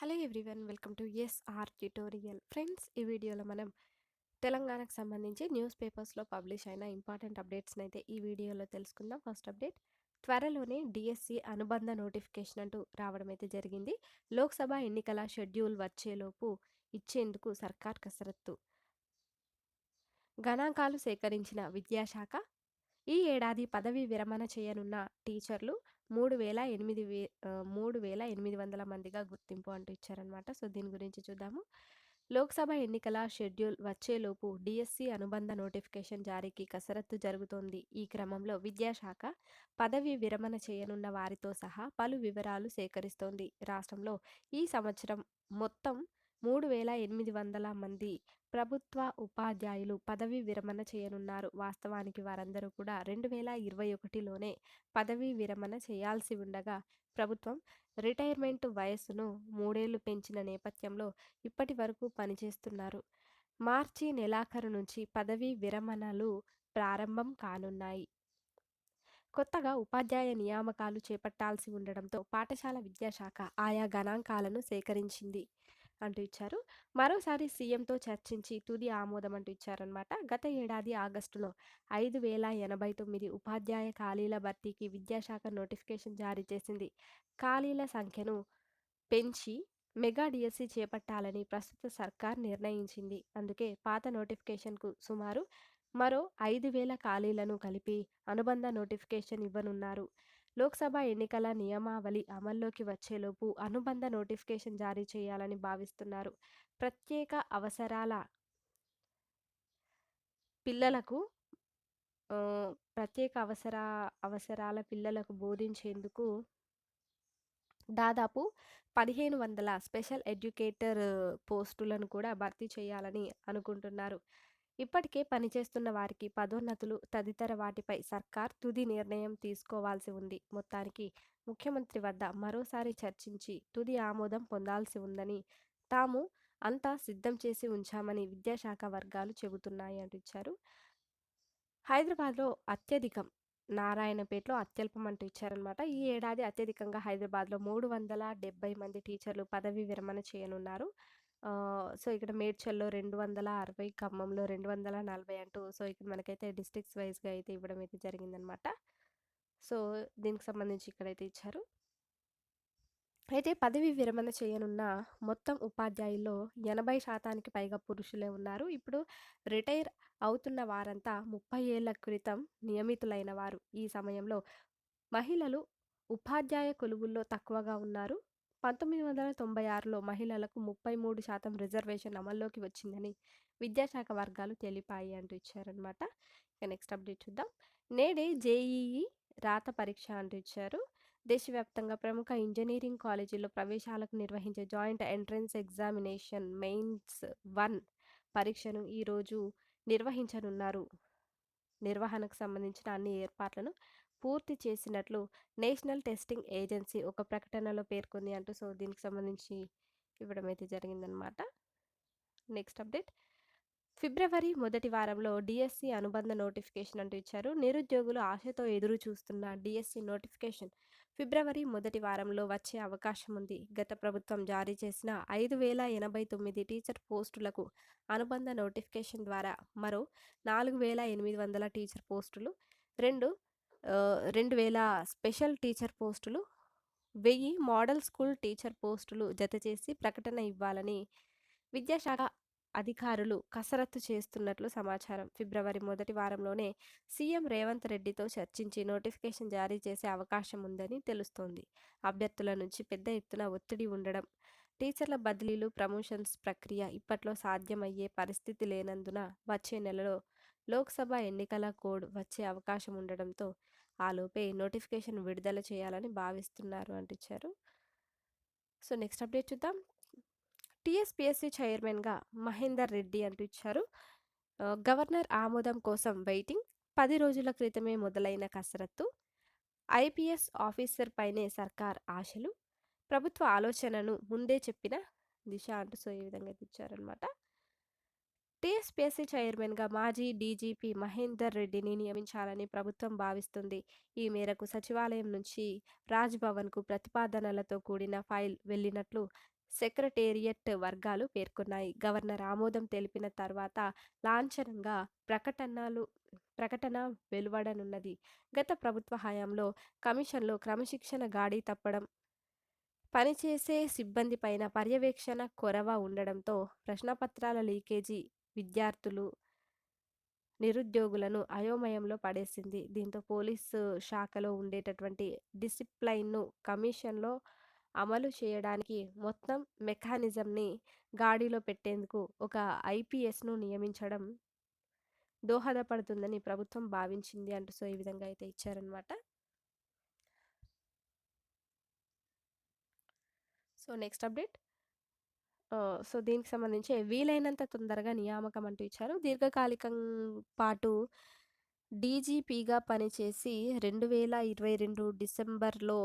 Hello everyone welcome to SR tutorial. Friends ఈ వీడియోలో మనం తెలంగాణకు సంబంధించి న్యూస్ పేపర్స్లో పబ్లిష్ అయిన ఇంపార్టెంట్ అప్డేట్స్ని అయితే ఈ వీడియోలో తెలుసుకుందాం. ఫస్ట్ అప్డేట్ త్వరలోనే డిఎస్సి అనుబంధ నోటిఫికేషన్ అంటూ రావడం అయితే జరిగింది. లోక్సభ ఎన్నికల షెడ్యూల్ వచ్చేలోపు ఇచ్చేందుకు సర్కార్ కసరత్తు. గణాంకాలు సేకరించిన విద్యాశాఖ ఈ ఏడాది పదవీ విరమణ చేయనున్న టీచర్లు మూడు వేల ఎనిమిది వే మూడు వేల ఎనిమిది వందల మందిగా గుర్తింపు అంటూ ఇచ్చారనమాట సో దీని గురించి చూద్దాము. లోక్సభ ఎన్నికల షెడ్యూల్ వచ్చేలోపు డిఎస్సి అనుబంధ నోటిఫికేషన్ జారీకి కసరత్తు జరుగుతోంది. ఈ క్రమంలో విద్యాశాఖ పదవి విరమణ చేయనున్న వారితో సహా పలు వివరాలు సేకరిస్తోంది. రాష్ట్రంలో ఈ సంవత్సరం మొత్తం మూడు వేల ఎనిమిది వందల మంది ప్రభుత్వ ఉపాధ్యాయులు పదవీ విరమణ చేయనున్నారు. వాస్తవానికి వారందరూ కూడా రెండు వేల ఇరవై ఒకటిలోనే పదవీ విరమణ చేయాల్సి ఉండగా ప్రభుత్వం రిటైర్మెంట్ వయస్సును మూడేళ్ళు పెంచిన నేపథ్యంలో ఇప్పటి వరకు పనిచేస్తున్నారు. మార్చి నెలాఖరు నుంచి పదవీ విరమణలు ప్రారంభం కానున్నాయి. కొత్తగా ఉపాధ్యాయ నియామకాలు చేపట్టాల్సి ఉండడంతో పాఠశాల విద్యాశాఖ ఆయా గణాంకాలను సేకరించింది. అంటూ ఇచ్చారు. మరోసారి సీఎంతో చర్చించి తుది ఆమోదం అంటూ ఇచ్చారనమాట గత ఏడాది ఆగస్టులో ఐదు వేల ఎనభై తొమ్మిది ఉపాధ్యాయ ఖాళీల భర్తీకి విద్యాశాఖ నోటిఫికేషన్ జారీ చేసింది. ఖాళీల సంఖ్యను పెంచి మెగా డిఎస్సి చేపట్టాలని ప్రస్తుత సర్కార్ నిర్ణయించింది. అందుకే పాత నోటిఫికేషన్కు సుమారు మరో ఐదు వేల ఖాళీలను కలిపి అనుబంధ నోటిఫికేషన్ ఇవ్వనున్నారు. లోక్సభ ఎన్నికల నియమావళి అమల్లోకి వచ్చేలోపు అనుబంధ నోటిఫికేషన్ జారీ చేయాలని భావిస్తున్నారు. ప్రత్యేక అవసరాల పిల్లలకు ప్రత్యేక అవసర అవసరాల పిల్లలకు బోధించేందుకు దాదాపు పదిహేను వందల స్పెషల్ ఎడ్యుకేటర్ పోస్టులను కూడా భర్తీ చేయాలని అనుకుంటున్నారు. ఇప్పటికే పనిచేస్తున్న వారికి పదోన్నతులు తదితర వాటిపై సర్కార్ తుది నిర్ణయం తీసుకోవాల్సి ఉంది. మొత్తానికి ముఖ్యమంత్రి వద్ద మరోసారి చర్చించి తుది ఆమోదం పొందాల్సి ఉందని తాము అంతా సిద్ధం చేసి ఉంచామని విద్యాశాఖ వర్గాలు చెబుతున్నాయి అంటూ ఇచ్చారు హైదరాబాద్లో అత్యధికం నారాయణపేటలో అత్యల్పం అంటూ ఇచ్చారనమాట ఈ ఏడాది అత్యధికంగా హైదరాబాద్లో మూడు వందల డెబ్బై మంది టీచర్లు పదవీ విరమణ చేయనున్నారు. సో ఇక్కడ మేడ్చల్లో రెండు వందల అరవై ఖమ్మంలో రెండు వందల నలభై అంటూ సో ఇక్కడ మనకైతే డిస్ట్రిక్ట్స్ వైజ్గా అయితే ఇవ్వడం అయితే జరిగిందనమాట. సో దీనికి సంబంధించి ఇక్కడైతే ఇచ్చారు. అయితే పదవి విరమణ చేయనున్న మొత్తం ఉపాధ్యాయుల్లో ఎనభై శాతానికి పైగా పురుషులే ఉన్నారు. ఇప్పుడు రిటైర్ అవుతున్న వారంతా ముప్పై ఏళ్ళ క్రితం నియమితులైన వారు. ఈ సమయంలో మహిళలు ఉపాధ్యాయ కొలువుల్లో తక్కువగా ఉన్నారు. పంతొమ్మిది వందల తొంభై ఆరులో మహిళలకు ముప్పై మూడు శాతం రిజర్వేషన్ అమల్లోకి వచ్చిందని విద్యాశాఖ వర్గాలు తెలిపాయి అంటూ ఇచ్చారనమాట ఇక నెక్స్ట్ అప్డేట్ చూద్దాం. నేడే జేఈఈ రాత పరీక్ష అంటూ ఇచ్చారు. దేశవ్యాప్తంగా ప్రముఖ ఇంజనీరింగ్ కాలేజీల్లో ప్రవేశాలకు నిర్వహించే joint entrance examination mains one పరీక్షను ఈరోజు నిర్వహించనున్నారు. నిర్వహణకు సంబంధించిన అన్ని ఏర్పాట్లను పూర్తి చేసినట్లు నేషనల్ టెస్టింగ్ ఏజెన్సీ ఒక ప్రకటనలో పేర్కొంది అంటూ సో దీనికి సంబంధించి ఇవ్వడం అయితే జరిగిందనమాట నెక్స్ట్ అప్డేట్. ఫిబ్రవరి మొదటి వారంలో డిఎస్సి అనుబంధ నోటిఫికేషన్ అంటూ ఇచ్చారు. నిరుద్యోగులు ఆశతో ఎదురు చూస్తున్న డిఎస్సి నోటిఫికేషన్ ఫిబ్రవరి మొదటి వారంలో వచ్చే అవకాశం ఉంది. గత ప్రభుత్వం జారీ చేసిన ఐదు వేల ఎనభై తొమ్మిది టీచర్ పోస్టులకు అనుబంధ నోటిఫికేషన్ ద్వారా మరో నాలుగు వేల ఎనిమిది వందల టీచర్ పోస్టులు రెండు రెండు వేల స్పెషల్ టీచర్ పోస్టులు వెయ్యి మోడల్ స్కూల్ టీచర్ పోస్టులు జత చేసి ప్రకటన ఇవ్వాలని విద్యాశాఖ అధికారులు కసరత్తు చేస్తున్నట్లు సమాచారం. ఫిబ్రవరి మొదటి వారంలోనే సీఎం రేవంత్ రెడ్డితో చర్చించి నోటిఫికేషన్ జారీ చేసే అవకాశం ఉందని తెలుస్తోంది. అభ్యర్థుల నుంచి పెద్ద ఎత్తున ఒత్తిడి ఉండడం టీచర్ల బదిలీలు ప్రమోషన్స్ ప్రక్రియ ఇప్పట్లో సాధ్యమయ్యే పరిస్థితి లేనందున వచ్చే నెలలో లోక్సభ ఎన్నికల కోడ్ వచ్చే అవకాశం ఉండడంతో ఆలోపే నోటిఫికేషన్ విడుదల చేయాలని భావిస్తున్నారు అంటించారు. సో నెక్స్ట్ అప్డేట్ చూద్దాం. టీఎస్పీఎస్సీ చైర్మన్గా మహేందర్ రెడ్డి అంటూ ఇచ్చారు గవర్నర్ ఆమోదం కోసం వెయిటింగ్ పది రోజుల క్రితమే మొదలైన కసరత్తు ఐపీఎస్ ఆఫీసర్ పైనే సర్కార్ ఆశలు ప్రభుత్వ ఆలోచనను ముందే చెప్పిన దిశ అంటూ సో ఈ విధంగా ఇచ్చారనమాట టీఎస్పీఎస్సీ చైర్మన్గా మాజీ డీజీపీ మహేందర్ రెడ్డిని నియమించాలని ప్రభుత్వం భావిస్తుంది. ఈ మేరకు సచివాలయం నుంచి రాజ్ భవన్కు ప్రతిపాదనలతో కూడిన ఫైల్ వెళ్ళినట్లు సెక్రటేరియట్ వర్గాలు పేర్కొన్నాయి. గవర్నర్ ఆమోదం తెలిపిన తర్వాత లాంఛనంగా ప్రకటనలు ప్రకటన వెలువడనున్నది. గత ప్రభుత్వ హయాంలో కమిషన్లో క్రమశిక్షణ గాడి తప్పడం పనిచేసే సిబ్బంది పైన పర్యవేక్షణ కొరవ ఉండడంతో ప్రశ్నపత్రాల లీకేజీ విద్యార్థులు నిరుద్యోగులను అయోమయంలో పడేసింది. దీంతో పోలీసు శాఖలో ఉండేటటువంటి డిసిప్లైన్ను కమిషన్లో అమలు చేయడానికి మొత్తం మెకానిజంని గాడిలో పెట్టేందుకు ఒక ఐపీఎస్ను నియమించడం దోహదపడుతుందని ప్రభుత్వం భావించింది అంటూ సో ఈ విధంగా అయితే ఇచ్చారనమాట సో నెక్స్ట్ అప్డేట్. సో దీనికి సంబంధించి వీలైనంత తొందరగా నియామకం అంటూ ఇచ్చారు. దీర్ఘకాలికం పాటు డీజీపీగా పనిచేసి రెండు వేల ఇరవై రెండు డిసెంబర్లో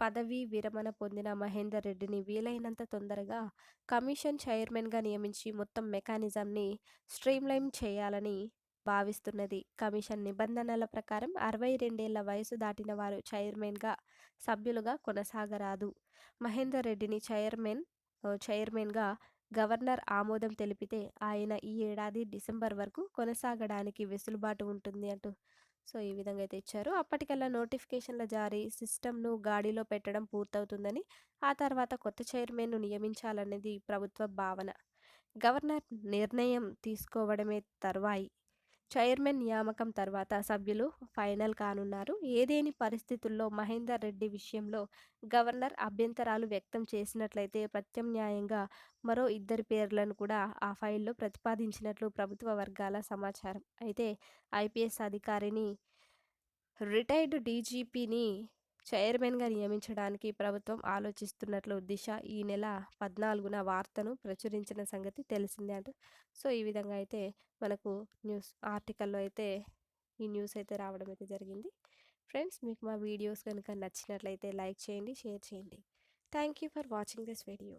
పదవీ విరమణ పొందిన మహేందర్ రెడ్డిని వీలైనంత తొందరగా కమిషన్ చైర్మన్గా నియమించి మొత్తం మెకానిజంని స్ట్రీమ్లైన్ చేయాలని భావిస్తున్నది. కమిషన్ నిబంధనల ప్రకారం అరవై రెండేళ్ళ వయసు దాటిన వారు చైర్మన్గా సభ్యులుగా కొనసాగరాదు. మహేందర్ రెడ్డిని చైర్మన్ చైర్మన్గా గవర్నర్ ఆమోదం తెలిపితే ఆయన ఈ ఏడాది డిసెంబర్ వరకు కొనసాగడానికి వెసులుబాటు ఉంటుంది అంటూ. సో ఈ విధంగా అయితే ఇచ్చారు. అప్పటికల్లా నోటిఫికేషన్ల జారీ సిస్టమ్ను గాడిలో పెట్టడం పూర్తవుతుందని ఆ తర్వాత కొత్త చైర్మన్ను నియమించాలనేది ప్రభుత్వ భావన. గవర్నర్ నిర్ణయం తీసుకోవడమే తర్వాయి. చైర్మన్ నియామకం తర్వాత సభ్యులు ఫైనల్ కానున్నారు. ఏదేని పరిస్థితుల్లో మహేందర్ రెడ్డి విషయంలో గవర్నర్ అభ్యంతరాలు వ్యక్తం చేసినట్లయితే ప్రత్యామ్నాయంగా మరో ఇద్దరి పేర్లను కూడా ఆ ఫైల్లో ప్రతిపాదించినట్లు ప్రభుత్వ వర్గాల సమాచారం. అయితే ఐపీఎస్ అధికారిని రిటైర్డ్ డీజీపీని చైర్మన్గా నియమించడానికి ప్రభుత్వం ఆలోచిస్తున్నట్లు దిశ ఈ నెల పద్నాలుగున వార్తను ప్రచురించిన సంగతి తెలిసిందే అంట. సో ఈ విధంగా అయితే మనకు న్యూస్ ఆర్టికల్లో అయితే ఈ న్యూస్ అయితే రావడం అయితే జరిగింది. ఫ్రెండ్స్ మీకు మా వీడియోస్ కనుక నచ్చినట్లయితే లైక్ చేయండి షేర్ చేయండి. Thank you for watching this video.